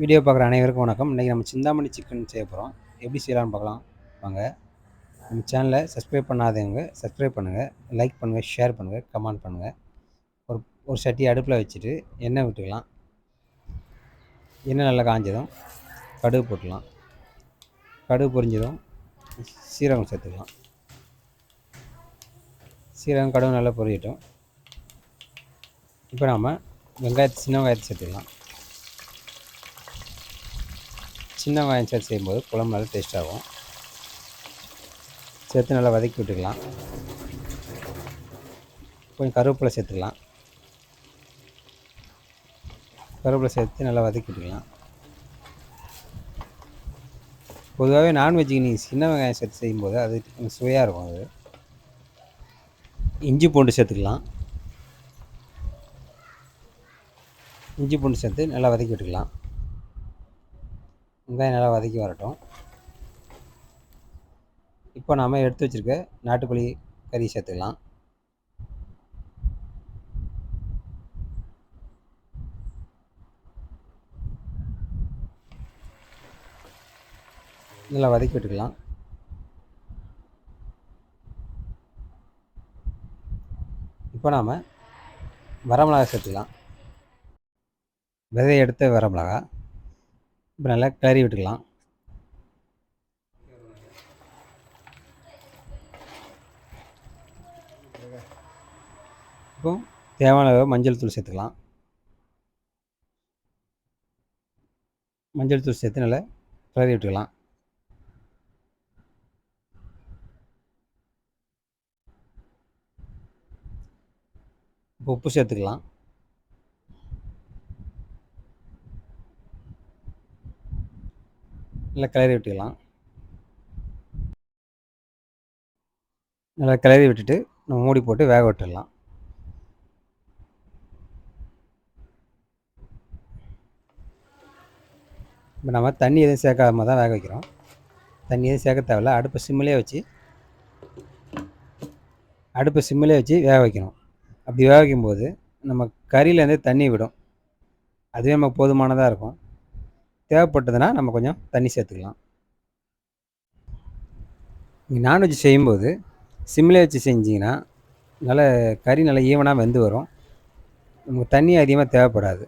Video பார்க்குற அனைவருக்கும் வணக்கம். இன்றைக்கி நம்ம சிந்தாமணி சிக்கன் செய்ய போகிறோம் எப்படி செய்யலாம்னு பார்க்கலாம். வாங்க. நம்ம சேனலை சப்ஸ்கிரைப் பண்ணாதவங்க சப்ஸ்கிரைப் பண்ணுங்கள் லைக் பண்ணுங்கள் ஷேர் பண்ணுங்கள் கமெண்ட் பண்ணுங்கள் ஒரு ஒரு சட்டி அடுப்பில் வச்சுட்டு எண்ணெய் விட்டுக்கலாம். எண்ணெய் நல்லா காஞ்சதும் கடுகு போட்டுக்கலாம். கடுகு பொரிஞ்சதும் சீரகம் சேர்த்துக்கலாம். சீரகம் கடுகு நல்லா பொரியட்டும். இப்போ நாம் வெங்காயத்தை சின்ன வெங்காயத்தை சேர்த்துக்கலாம். சின்ன வெங்காயம் சேர்த்து செய்யும்போது குழம்பு நல்லா டேஸ்டாகும் சேர்த்து நல்லா வதக்கி விட்டுக்கலாம். கொஞ்சம் கருவேப்பிலை சேர்த்துக்கலாம். கருவேப்பிலை சேர்த்து நல்லா வதக்கி விட்டுக்கலாம். பொதுவாகவே நான்வெஜ்ஜுக்கு நீங்கள் சின்ன வெங்காயம் சேர்த்து செய்யும்போது அது கொஞ்சம் சுவையாக இருக்கும் அது. இஞ்சி பூண்டு சேர்த்துக்கலாம். இஞ்சி பூண்டு சேர்த்து நல்லா வதக்கி விட்டுக்கலாம். வெங்காயம் நல்லா வதக்கி வரட்டும். இப்போ நாம் எடுத்து வச்சுருக்க நாட்டுக்கோழி கறி சேர்த்துக்கலாம். நல்லா வதக்கி விட்டுக்கலாம். இப்போ நாம் வரமிளகா சேர்த்துக்கலாம். விதையை எடுத்த வரமிளகா. இப்போ நல்லா கிளறி விட்டுக்கலாம். இப்போ தேவையான அளவு மஞ்சள் தூள் சேர்த்துக்கலாம். மஞ்சள் தூள் சேர்த்து நல்லா கிளறி விட்டுக்கலாம். இப்போ உப்பு சேர்த்துக்கலாம். நல்லா கிளறி விட்டுக்கலாம். நல்லா கிளறி விட்டுட்டு நம்ம மூடி போட்டு வேக விட்டுடலாம். இப்போ நம்ம தண்ணி எதுவும் சேர்க்காம தான் வேக வைக்கிறோம். தண்ணி எதுவும் சேர்க்க தேவையில்ல. அடுப்பை சிம்மிலே வச்சு அடுப்பை சிம்மிலே வச்சு வேக வைக்கணும். அப்படி வேக வைக்கும்போது நம்ம கறியிலேருந்து தண்ணி விடும். அதுவே நமக்கு போதுமானதாக இருக்கும். தேவைப்பட்டதுன்னா நம்ம கொஞ்சம் தண்ணி சேர்த்துக்கலாம். நீங்கள் நான்வெஜ் செய்யும்போது சிம்மில் வச்சு செஞ்சிங்கன்னா நல்லா கறி நல்லா ஈவனாக வெந்து வரும். நமக்கு தண்ணி அதிகமாக தேவைப்படாது.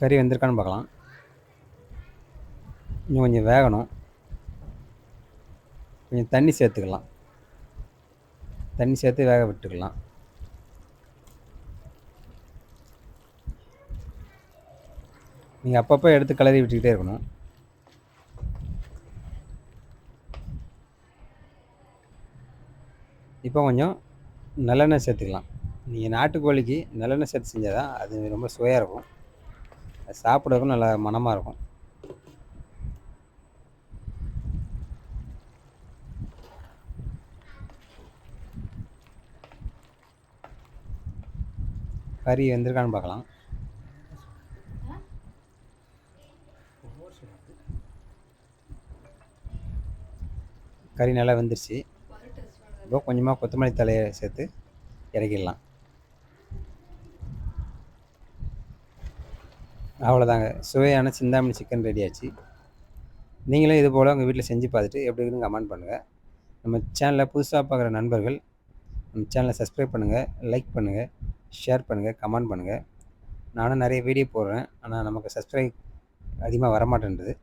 கறி வெந்திருக்கான்னு பார்க்கலாம். இன்னும் கொஞ்சம் வேகணும். கொஞ்சம் தண்ணி சேர்த்துக்கலாம். தண்ணி சேர்த்து வேக விட்டுக்கலாம். நீங்கள் அப்பப்போ எடுத்து கிளறி விட்டுக்கிட்டே இருக்கணும். இப்போ கொஞ்சம் நல்லெண்ணெய் சேர்த்துக்கலாம். நீங்கள் நாட்டுக்கோழிக்கு நல்லெண்ணெய் சேர்த்து செஞ்சால் தான் அது ரொம்ப சுவையாக இருக்கும். அது சாப்பிட்றதுக்கும் நல்லா மனமாக இருக்கும். கறி வெந்திருக்கான்னு பார்க்கலாம். கறி நல்லா வெந்துருச்சு. இப்போ கொஞ்சமாக கொத்தமல்லி தலையை சேர்த்து இறக்கிடலாம். அவ்வளோதாங்க சுவையான சிந்தாமணி சிக்கன் ரெடி ஆச்சு. நீங்களும் இது போல் உங்கள் வீட்டில் செஞ்சு பார்த்துட்டு எப்படி இருக்குன்னு கமெண்ட் பண்ணுங்கள் நம்ம சேனலில் புதுசாக பார்க்குற நண்பர்கள் நம்ம சேனலை சப்ஸ்கிரைப் பண்ணுங்கள் லைக் பண்ணுங்கள் ஷேர் பண்ணுங்கள் கமெண்ட் பண்ணுங்கள் நானும் நிறைய வீடியோ போடுறேன். ஆனால் நமக்கு சப்ஸ்கிரைப் அதிகமாக வரமாட்டேன்றது.